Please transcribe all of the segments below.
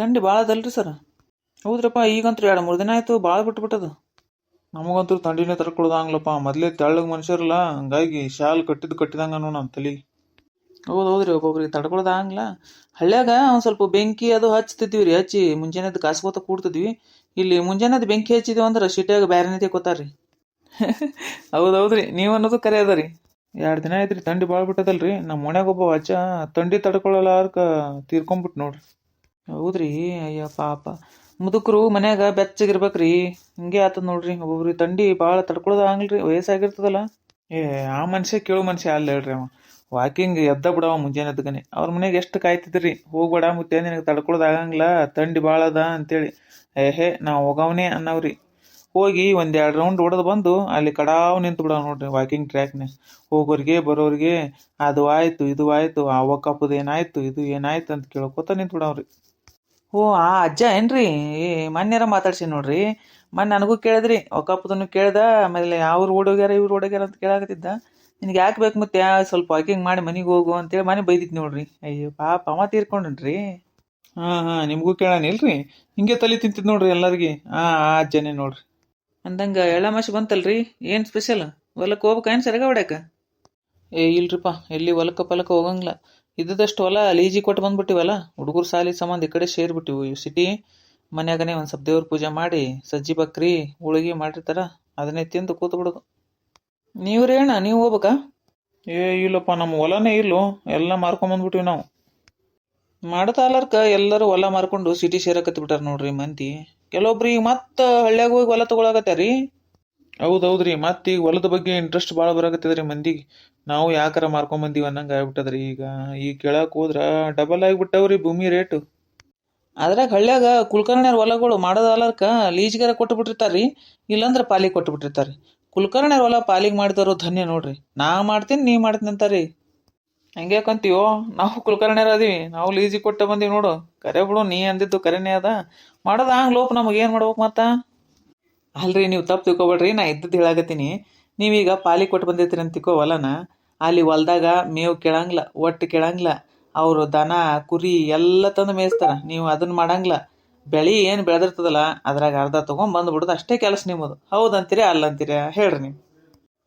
ಥಂಡಿ ಭಾಳ ಅದಲ್ರಿ ಸರ್. ಹೌದ್ರಪ್ಪ ಈಗಂತೂ ಎರಡು ಮೂರು ದಿನ ಆಯಿತು ಭಾಳ ಬಿಟ್ಬಿಟ್ಟದು. ನಮಗಂತೂ ಥಂಡಿನೇ ತಡ್ಕೊಳ್ದಂಗ್ಲಪ್ಪ ಮೊದಲೇ ತೆಳ್ಳಗೆ ಮನುಷ್ಯರಲ್ಲ, ಹಂಗಾಗಿ ಶಾಲ್ ಕಟ್ಟಿದ್ದು ಕಟ್ಟಿದಂಗೆ ನೋಡು ನಮ್ಮ ತಲೆ. ಹೌದು ಹೌದ್ರಿ, ಒಬ್ಬೊಬ್ರಿಗೆ ತಡ್ಕೊಳ್ದಾಗಲ್ಲ ಹಳ್ಳ್ಯಾಗ ಒಂದು ಸ್ವಲ್ಪ ಬೆಂಕಿ ಅದು ಹಚ್ತಿದ್ವಿ ರೀ, ಹಚ್ಚಿ ಮುಂಜಾನೆದ್ದು ಕಾಸ್ಕೋತ ಕೂಡ್ತಿದ್ವಿ. ಇಲ್ಲಿ ಮುಂಜಾನೆದ್ದು ಬೆಂಕಿ ಹಚ್ಚಿದ್ವಿ ಅಂದ್ರೆ ಸಿಟಿಯಾಗ ಬ್ಯಾರೆನೇ ತೆಕ್ಕೋತಾರ್ರಿ. ಹೌದು ಹೌದ್ರಿ, ನೀವು ಅನ್ನೋದು ಕರೆ ಅದ ರೀ. ಎರಡು ದಿನ ಆಯ್ತು ರೀ ಥಂಡಿ ಭಾಳ ಬಿಟ್ಟದಲ್ರಿ. ನಮ್ಮ ಮನೆಗೊಬ್ಬ ಒಬ್ಬ ಅಜ್ಜ ಥಂಡಿ ತಡ್ಕೊಳ್ಳಲಾರ್ಕ ತೀರ್ಕೊಂಬಿಟ್ಟು ನೋಡ್ರಿ. ಹೌದ್ರಿ, ಅಯ್ಯ ಪಾಪ. ಮುದುಕರು ಮನ್ಯಾಗ ಬೆಚ್ಚಗಿರ್ಬೇಕ್ರಿ. ಹಿಂಗೆ ಆತದ ನೋಡ್ರಿ ಒಬ್ಬೊಬ್ರಿ ತಂಡಿ ಭಾಳ ತಡ್ಕೊಳೋದು ಆಗಲ್ರಿ, ವಯಸ್ಸಾಗಿರ್ತದಲ್ಲ. ಏ, ಆ ಮನುಷ್ಯ ಕೇಳು ಮನುಷ್ಯ ಅಲ್ಲ ಹೇಳ್ರಿ ಅವ. ವಾಕಿಂಗ್ ಎದ್ದ ಬಿಡವ ಮುಂಜಾನೆ ಎದ್ದಗನೆ ಅವ್ರ ಮನೆಗೆ ಎಷ್ಟು ಕಾಯ್ತಿದ್ರಿ? ಹೋಗ್ಬೇಡ ಮುತ್ತೆ ನಿನಗೆ ತಡ್ಕೊಳೋದು ಆಗಂಗಿಲ್ಲ ಥಂಡಿ ಭಾಳ ಅದ ಅಂತೇಳಿ ಹೇ, ನಾವು ಹೋಗವನೇ ಅನ್ನವ್ರಿ. ಹೋಗಿ ಒಂದ್ ಎರಡು ರೌಂಡ್ ಹೊಡೆದು ಬಂದು ಅಲ್ಲಿ ಕಡಾವ್ ನಿಂತು ಬಿಡೋ ನೋಡ್ರಿ ವಾಕಿಂಗ್ ಟ್ರ್ಯಾಕ್ನ ಹೋಗೋರಿಗೆ, ಬರೋರಿಗೆ, ಅದು ಆಯ್ತು, ಇದು ಆಯ್ತು, ಆ ಒಕ್ಕಪ್ಪದ ಏನಾಯ್ತು, ಇದು ಏನಾಯ್ತು ಅಂತ ಕೇಳ್ಕೊತ ನಿಂತು ಬಿಡವ್ರಿ. ಓ, ಆ ಅಜ್ಜ ಏನ್ರಿ? ಏ ಮೊನ್ನೆರ ಮಾತಾಡ್ಸಿ ನೋಡ್ರಿ. ಮೊನ್ನೆ ನನಗೂ ಕೇಳಿದ್ರಿ ಒಕ್ಕಪ್ಪದನ್ನು ಕೇಳ್ದ, ಆಮೇಲೆ ಅವ್ರು ಓಡೋಗ್ಯಾರ ಇವ್ರು ಓಡೋಗ್ಯಾರ ಅಂತ ಕೇಳಾಕತ್ತಿದ್ದ. ನಿನಗೆ ಯಾಕೆ ಬೇಕು ಮತ್ತೆ ಸ್ವಲ್ಪ ವಾಕಿಂಗ್ ಮಾಡಿ ಮನೆಗೆ ಹೋಗು ಅಂತೇಳಿ ಮನೆ ಬೈದಿತ್ತು ನೋಡ್ರಿ. ಅಯ್ಯೋ, ಪಾಪ ಅವ ತೀರ್ಕೊಂಡ್ರಿ ಹಾ, ಹಾಂ, ನಿಮಗೂ ಕೇಳಾನಿಲ್ರಿ ಹಿಂಗೆ ತಲೆ ತಿಂತಿದ್ ನೋಡ್ರಿ ಎಲ್ಲರಿಗೆ. ಹಾಂ ಆ ಅಜ್ಜನೇ ನೋಡ್ರಿ. ಅಂದಂಗ ಎಳ್ಳಮಾಸಿ ಬಂತಲ್ರಿ? ಏನು ಸ್ಪೆಷಲ್ ಹೊಲಕ್ಕೆ ಹೋಗ್ಬೇಕೇನು ಸರಿಗ ಹೊಡ್ಯಾಕ? ಏ ಇಲ್ರಿಪ್ಪ ಎಲ್ಲಿ ಹೊಲಕ್ಕ ಪಲಕ ಹೋಗಂಗಿಲ್ಲ. ಇದ್ದದಷ್ಟು ಹೊಲ ಲೀಜಿ ಕೊಟ್ಟು ಬಂದ್ಬಿಟ್ಟಿವಲ್ಲ, ಹುಡುಗರು ಸಾಲಿ ಸಂಬಂಧ ಈ ಕಡೆ ಸೇರ್ಬಿಟ್ಟಿವು ಈ ಸಿಟಿ ಮನ್ಯಾಗನೇ ಒಂದು ಸ್ವಲ್ಪ ದೇವ್ರ ಪೂಜೆ ಮಾಡಿ, ಸಜ್ಜಿ ಬಕ್ರಿ ಹೋಳಿಗೆ ಮಾಡಿರ್ತಾರ, ಅದನ್ನೇ ತಿಂದು ಕೂತು ಬಿಡೋದು. ನೀವ್ರೇಣ ನೀವು ಹೋಗ್ಬೇಕಾ? ಏ, ಇಲ್ಲಪ್ಪ ನಮ್ಮ ಹೊಲನೇ ಇಲ್ಲೋ, ಎಲ್ಲ ಮಾರ್ಕೊಂಬಂದ್ಬಿಟ್ಟಿವಿ ನಾವು. ಮಾಡತಾ ಅಲ್ಲರ್ಕ ಎಲ್ಲರೂ ಹೊಲ ಮಾರ್ಕೊಂಡು ಸಿಟಿ ಸೇರಕತ್ತಿ ಬಿಟ್ಟಾರ ನೋಡ್ರಿ ಮಂದಿ. ಕೆಲವೊಬ್ರು ಈಗ ಮತ್ತೆ ಹಳ್ಳ್ಯಾಗ ಹೋಗಿ ಹೊಲ ತಗೊಳಕತ್ತಾರಿ ಹೌದೌದ್ರಿ ಮತ್ತೆ ಈಗ ಹೊಲದ ಬಗ್ಗೆ ಇಂಟ್ರೆಸ್ಟ್ ಭಾಳ ಬರಾಕತ್ತದ್ರಿ ಮಂದಿಗೆ ನಾವು ಯಾಕಾರ ಮಾರ್ಕೊಂಡ್ ಬಂದೀವಿ ಅನ್ನಂಗೆ ಆಗ್ಬಿಟ್ಟದ್ರಿ ಈಗ. ಈಗ ಕೇಳಕ್ ಹೋದ್ರ ಡಬಲ್ ಆಗಿಬಿಟ್ಟವ್ರಿ ಭೂಮಿ ರೇಟು ಅದ್ರಾಗ ಹಳ್ಳ್ಯಾಗ ಕುಲಕರ್ಣಿಯರ್ ಹೊಲಗಳು ಮಾಡೋದ ಅಲ್ಲರ್ಕ ಲೀಜ್ಗಾರ ಕೊಟ್ಟು ಬಿಟ್ಟಿರ್ತಾರ್ರಿ ಇಲ್ಲಾಂದ್ರೆ ಪಾಲಿಗೆ ಕೊಟ್ಟು ಬಿಟ್ಟಿರ್ತಾರ್ರಿ ಕುಲಕರ್ಣಿಯರ್ ಹೊಲ ಪಾಲಿಗೆ ಮಾಡಿದವರು ಧನ್ಯ ನೋಡ್ರಿ. ನಾ ಮಾಡ್ತೀನಿ ನೀ ಮಾಡ್ತೀನಿ ಅಂತಾರ್ರಿ ಹಂಗ್ಯಾಕಂತೀವೋ ನಾವು ಕುಲಕರ್ಣಿಯರ್ ಅದೀವಿ ನಾವು ಲೀಜಿ ಕೊಟ್ಟ ಬಂದೀವಿ ನೋಡು. ಕರೆ ಬಿಡು, ನೀ ಅಂದಿದ್ದು ಕರೆನೇ ಅದ. ಮಾಡೋದ ಹಂಗ್ ಲೋಪ ನಮಗೆ ಏನು ಮಾಡ್ಬೇಕು ಮತ್ತ? ಅಲ್ರಿ, ನೀವು ತಪ್ಪು ತಿಳ್ಕೊಬೇಡ್ರಿ. ನಾ ಇದ್ದದ್ದು ಹೇಳಾಕತ್ತೀನಿ. ನೀವೀಗ ಪಾಲಿ ಕೊಟ್ಟು ಬಂದಿರ್ತೀರಿ ಅಂತ ತಿಕ್ಕೋ ಹೊಲನ ಅಲ್ಲಿ ಹೊಲ್ದಾಗ ಮೇವು ಕೇಳಂಗಿಲ್ಲ ಒಟ್ಟು ಕೇಳಂಗಿಲ್ಲ ಅವರು ದನ, ಕುರಿ ಎಲ್ಲ ತಂದು ಮೇಯಿಸ್ತಾರ. ನೀವು ಅದನ್ನ ಮಾಡಂಗಿಲ್ಲ ಬೆಳಿ ಏನು ಬೆಳೆದಿರ್ತದಲ್ಲ, ಅದ್ರಾಗ ಅರ್ಧ ತೊಗೊಂಡ್ ಬಂದ್ಬಿಡೋದು ಅಷ್ಟೇ ಕೆಲಸ ನಿಮ್ಮದು. ಹೌದಂತೀರಿ, ಅಲ್ಲಂತೀರಿ, ಹೇಳ್ರಿ ನೀವು.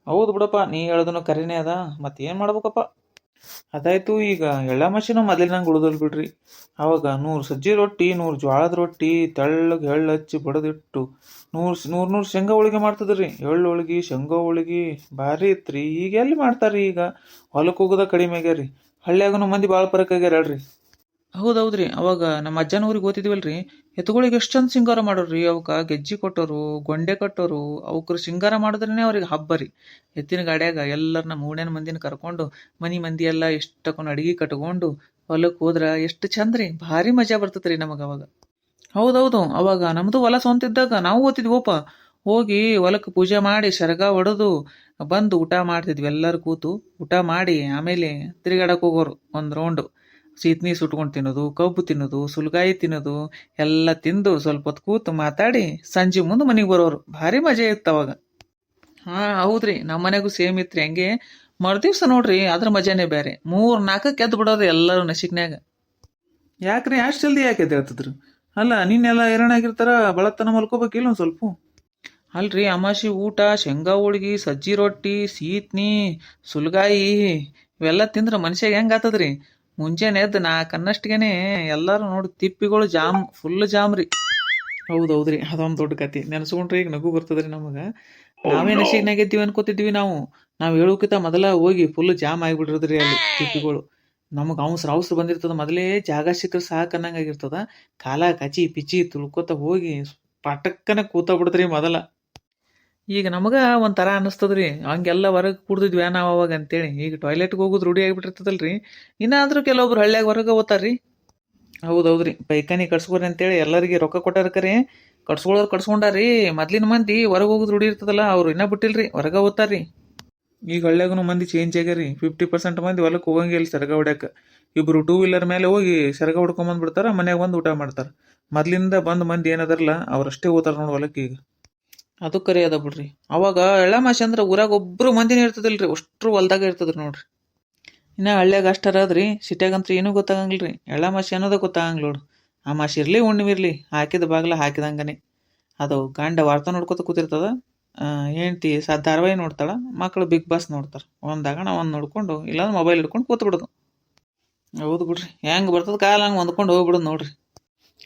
ಹೌದು ಬಿಡಪ್ಪ, ನೀ ಹೇಳೋದನ್ನು ಕರೆನೇ ಅದ. ಮತ್ತೇನು ಮಾಡ್ಬೇಕಪ್ಪ? ಅದಾಯ್ತು ಈಗ ಎಳ್ಳ ಮಷಿನ ಮೊದಲಿನಂಗೆ ಉಳಿದಲ್ ಬಿಡ್ರಿ. ಅವಾಗ ನೂರು ಸಜ್ಜಿ ರೊಟ್ಟಿ, ನೂರು ಜ್ವಾಳದ ರೊಟ್ಟಿ, ತೆಳ್ಳಗೆ ಎಳ್ಳು ಹಚ್ಚಿ ಬಡದಿಟ್ಟು ನೂರು ನೂರು ನೂರು ಶೇಂಗಾ ಹೋಳಿಗೆ ಮಾಡ್ತದ್ರಿ. ಎಳ್ಳು ಹೋಳಿಗೆ, ಶೇಂಗಾ ಹೋಳಿಗೆ ಭಾರಿ ಇತ್ರಿ ಈಗ ಎಲ್ಲಿ ಮಾಡ್ತಾರ್ರಿ ಈಗ? ಹೊಲಕ್ಕೆ ಹೋಗೋದ ಕಡಿಮೆ ಆಗ್ಯಾರಿ. ಹಳ್ಳಿಯಾಗನು ಮಂದಿ ಭಾಳ ಪರಕ್ ಆಗ್ಯಾರ ಹೇಳ್ರಿ. ಹೌದೌದ್ರಿ. ಅವಾಗ ನಮ್ಮ ಅಜ್ಜನ ಊರಿಗೆ ಓದಿದ್ವಲ್ರಿ. ಎತ್ತುಗಳಿಗೆ ಎಷ್ಟು ಚಂದ ಸಿಂಗಾರ ಮಾಡೋರ್ರಿ. ಅವಕ್ಕ ಗೆಜ್ಜಿ ಕೊಟ್ಟೋರು, ಗೊಂಡೆ ಕಟ್ಟೋರು, ಅವಕ್ರ ಸಿಂಗಾರ ಮಾಡಿದ್ರೇನೆ ಅವ್ರಿಗೆ ಹಬ್ಬ ರೀ. ಎತ್ತಿನ ಗಾಡ್ಯಾಗ ಎಲ್ಲರನ್ನ ಮೂಡೇನ ಮಂದಿನ ಕರ್ಕೊಂಡು, ಮನಿ ಮಂದಿ ಎಲ್ಲ ಎಷ್ಟಕ್ಕೊಂದು ಅಡಿಗೆ ಕಟ್ಕೊಂಡು ಹೊಲಕ್ಕೆ ಹೋದ್ರ ಎಷ್ಟು ಚಂದ ರೀ. ಭಾರಿ ಮಜಾ ಬರ್ತೈತ್ರಿ ನಮಗೆ ಅವಾಗ. ಹೌದೌದು. ಅವಾಗ ನಮ್ಮದು ಹೊಲ ಸ್ವಂತಿದ್ದಾಗ ನಾವು ಓದ್ತಿದ್ವಪ್ಪ ಹೋಗಿ ಹೊಲಕ್ಕೆ ಪೂಜೆ ಮಾಡಿ ಸರಗ ಹೊಡೆದು ಬಂದು ಊಟ ಮಾಡ್ತಿದ್ವಿ ಎಲ್ಲರೂ ಕೂತು. ಊಟ ಮಾಡಿ ಆಮೇಲೆ ತಿರುಗಾಡಕ್ಕೆ ಹೋಗೋರು ಒಂದು ರೌಂಡು ಸೀತ್ನಿ ಸುಟ್ಕೊಂಡು ತಿನ್ನೋದು, ಕಬ್ಬು ತಿನ್ನೋದು, ಸುಲ್ಗಾಯಿ ತಿನ್ನೋದು, ಎಲ್ಲ ತಿಂದು ಸ್ವಲ್ಪ ಹೊತ್ತು ಕೂತು ಮಾತಾಡಿ ಸಂಜೆ ಮುಂದೆ ಮನೆಗೆ ಬರೋರು ಭಾರಿ ಮಜಾ ಇತ್ತು ಅವಾಗ. ಹಾಂ, ಹೌದ್ರಿ. ನಮ್ಮ ಮನೆಗೂ ಸೇಮ್ ಇತ್ತು ರೀ ಹಂಗೆ ಮರುದಿವ್ಸ ನೋಡ್ರಿ ಅದ್ರ ಮಜಾನೇ ಬೇರೆ ಮೂರು ನಾಲ್ಕಕ್ಕೆ ಎದ್ದು ಬಿಡೋರು ಎಲ್ಲರೂ ನಸಿಕ್ನ್ಯಾಗ ಯಾಕ್ರಿ ಅಷ್ಟು ಜಲ್ದಿ ಯಾಕೆ ಹೇಳ್ತಿದ್ರು ಅಲ್ಲ, ನಿನ್ನೆಲ್ಲ ಆಗಿರ್ತಾರ ಬಳತನ ಮಲ್ಕೋಬೇಕಿಲ್ಲ ಒಂದು ಸ್ವಲ್ಪ? ಅಲ್ರಿ ಅಮಾಸಿ ಊಟ, ಶೇಂಗಾ ಹೋಳ್ಗಿ, ಸಜ್ಜಿ ರೊಟ್ಟಿ, ಸೀತ್ನಿ, ಸುಲ್ಗಾಯಿ ಇವೆಲ್ಲ ತಿಂದ್ರೆ ಮನುಷ್ಯಾಗ ಹೆಂಗೆ ಆತದ್ರಿ? ಮುಂಜಾನೆ ಎದ್ದು ನಾ ಕನ್ನಷ್ಟಿಗೆನೆ ಎಲ್ಲರೂ ನೋಡಿ ತಿಪ್ಪಿಗಳು ಜಾಮ್ ಫುಲ್ ಜಾಮ್ ರೀ. ಹೌದೌದ್ರಿ ಅದೊಂದು ದೊಡ್ಡ ಕತಿ. ನೆನೆಸ್ಕೊಂಡ್ರೆ ಈಗ ನಗು ಬರ್ತದ್ರಿ ನಮಗ. ನಾವೇ ನಶೀಗ್ನಾಗ ಇದ್ದೀವಿ ಅನ್ಕೋತಿದ್ವಿ ನಾವು. ನಾವು ಹೇಳೋಕಿಂತ ಮೊದಲ ಹೋಗಿ ಫುಲ್ ಜಾಮ್ ಆಗಿಬಿಟ್ಟಿರೋದ್ರಿ ಅಲ್ಲಿ ತಿಪ್ಪಿಗಳು. ನಮಗೆ ಅವಸರ ಅವಸರ ಬಂದಿರ್ತದ ಮೊದಲೇ ಜಾಗ ಸಿಕ್ಕರೆ ಸಾಕು ಅನ್ನಂಗಾಗಿರ್ತದ ಕಾಲ ಕಚಿ ಪಿಚಿ ತುಳ್ಕೊತ ಹೋಗಿ ಪಟಕ್ಕನ ಕೂತ ಬಿಡ್ತ್ರಿ ಮೊದಲ. ಈಗ ನಮಗೆ ಒಂಥರ ಅನ್ನಿಸ್ತದ್ರಿ ಹಂಗೆಲ್ಲ ಹೊರಗೆ ಕುಡ್ದಿದ್ವಿ ನಾವು ಅವಾಗ ಅಂತೇಳಿ. ಈಗ ಟಾಯ್ಲೆಟ್ಗೆ ಹೋಗೋದು ರೂಢಿ ಆಗಿಬಿಟ್ಟಿರ್ತದಲ್ರಿ. ಇನ್ನಾದ್ರೂ ಕೆಲವೊಬ್ರು ಹಳ್ಳ್ಯಾಗ ಹೊರಗೆ ಓದ್ತಾರ್ರಿ ಹೌದೌದ್ರಿ. ಪೈಖಾನಿ ಕಟ್ಸ್ಕೊರಿ ಅಂತೇಳಿ ಎಲ್ಲರಿಗೆ ರೊಕ್ಕ ಕೊಟ್ಟಾರ ಕರೆ. ಕಟ್ಸ್ಕೊಳ್ಳೋರು ಕಟ್ಸ್ಕೊಂಡಾರಿ ಮೊದ್ಲಿನ ಮಂದಿ ಹೊರಗೆ ಹೋಗೋದು ರೂಢಿ ಇರ್ತದಲ್ಲ, ಅವ್ರು ಇನ್ನೂ ಬಿಟ್ಟಿಲ್ರಿ. ಹೊರಗೆ ಓದ್ತಾರ್ರಿ ಈಗ ಹಳ್ಳ್ಯಾಗನು ಮಂದಿ ಚೇಂಜ್ ಆಗ್ಯಾರಿ ಫಿಫ್ಟಿ ಪರ್ಸೆಂಟ್ ಮಂದಿ ಹೊಲಕ್ಕೆ ಹೋಗಂಗಿಲ್ಲ ಸೆರಗ ಹೊಡ್ಯಾಕ. ಇಬ್ರು ಟೂ ವೀಲರ್ ಮೇಲೆ ಹೋಗಿ ಸೆರಗ ಹೊಡ್ಕೊಂಬಂದ್ಬಿಡ್ತಾರೆ ಬಿಡ್ತಾರ ಮನ್ಯಾಗ ಬಂದು ಊಟ ಮಾಡ್ತಾರ. ಮೊದ್ಲಿಂದ ಬಂದ್ ಮಂದಿ ಏನದಾರಲ್ಲ ಅವ್ರಷ್ಟೇ ಓದ್ತಾರೆ ನೋಡಿ ಹೊಲಕ್ಕೆ ಈಗ. ಅದು ಕರೆ ಅದ ಬಿಡ್ರಿ. ಅವಾಗ ಎಳ್ಳಮಾಸಿ ಅಂದ್ರೆ ಊರಾಗ ಒಬ್ರು ಮಂದಿನೇ ಇರ್ತದಿಲ್ರಿ, ಅಷ್ಟ್ರು ಹೊಲ್ದಾಗ ಇರ್ತದ್ರಿ ನೋಡ್ರಿ. ಇನ್ನ ಹಳ್ಳ್ಯಾಗ ಅಷ್ಟರ ಅದ್ರಿ ಸಿಟ್ಯಾಗಂತ್ರ ಏನೂ ಗೊತ್ತಾಗಂಗಿಲ್ರಿ. ಎಳ್ಳಮಾಸಿ ಅನ್ನೋದ ಗೊತ್ತಾಗಂಗಿಲ್ಲ ನೋಡ್ರಿ. ಮಾಸಿ ಇರಲಿ ಹುಣ್ಣಿಮಿರ್ಲಿ ಹಾಕಿದ ಬಾಗ್ಲ ಹಾಕಿದಂಗನೆ. ಅದು ಗಂಡ ವಾರ್ತ ನೋಡ್ಕೊತ ಕೂತಿರ್ತದ. ಹೆಂಡ್ತಿ ಸಾ ಧಾರಾವಾಹಿ ನೋಡ್ತಾಳ ಮಕ್ಕಳು ಬಿಗ್ ಬಾಸ್ ನೋಡ್ತಾರೆ. ಒಂದಾಗಣ ಒಂದು ನೋಡ್ಕೊಂಡು, ಇಲ್ಲಾಂದ್ರೆ ಮೊಬೈಲ್ ಹಿಡ್ಕೊಂಡು ಕೂತ್ ಬಿಡೋದು. ಹೌದು ಬಿಡ್ರಿ. ಹೆಂಗೆ ಬರ್ತದ ಕಾಲು ಹಂಗೆ ಹೊಂದ್ಕೊಂಡು ಹೋಗ್ಬಿಡೋದು ನೋಡ್ರಿ.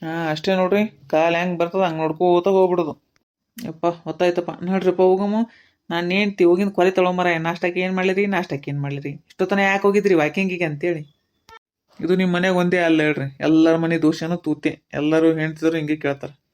ಹಾಂ ಅಷ್ಟೇ ನೋಡ್ರಿ. ಕಾಲು ಹೆಂಗೆ ಬರ್ತದ ಹಂಗೆ ನೋಡ್ಕೋತ ಹೋಗ್ಬಿಡೋದು. ಯಪ್ಪ ಗೊತ್ತಾಯ್ತಪ್ಪ ನೋಡ್ರಿಪ್ಪ ಹೋಗಮ್ಮ ನಾನು ಏನ್ತಿ ಹೋಗಿನ ಕೊಲೆ ತೊಳಮರ ನಾಷ್ಟಕ್ಕೆ ಏನು ಮಾಡ್ಲಿರಿ? ನಾಷ್ಟಕ್ಕೆ ಏನು ಮಾಡ್ಲಿರಿ? ಇಷ್ಟೊತ್ತನ ಯಾಕೆ ಹೋಗಿದ್ರಿ ವಾಕಿಂಗಿಗೆ ಅಂತೇಳಿ? ಇದು ನಿಮ್ಮ ಮನೆಗೆ ಒಂದೇ ಅಲ್ಲ ಹೇಳ್ರಿ. ಎಲ್ಲರ ಮನೆ ದೋಷನೂ ತೂತೆ. ಎಲ್ಲರೂ ಹೆಂಡ್ತಿದ್ರು ಹಿಂಗೆ ಕೇಳ್ತಾರೆ.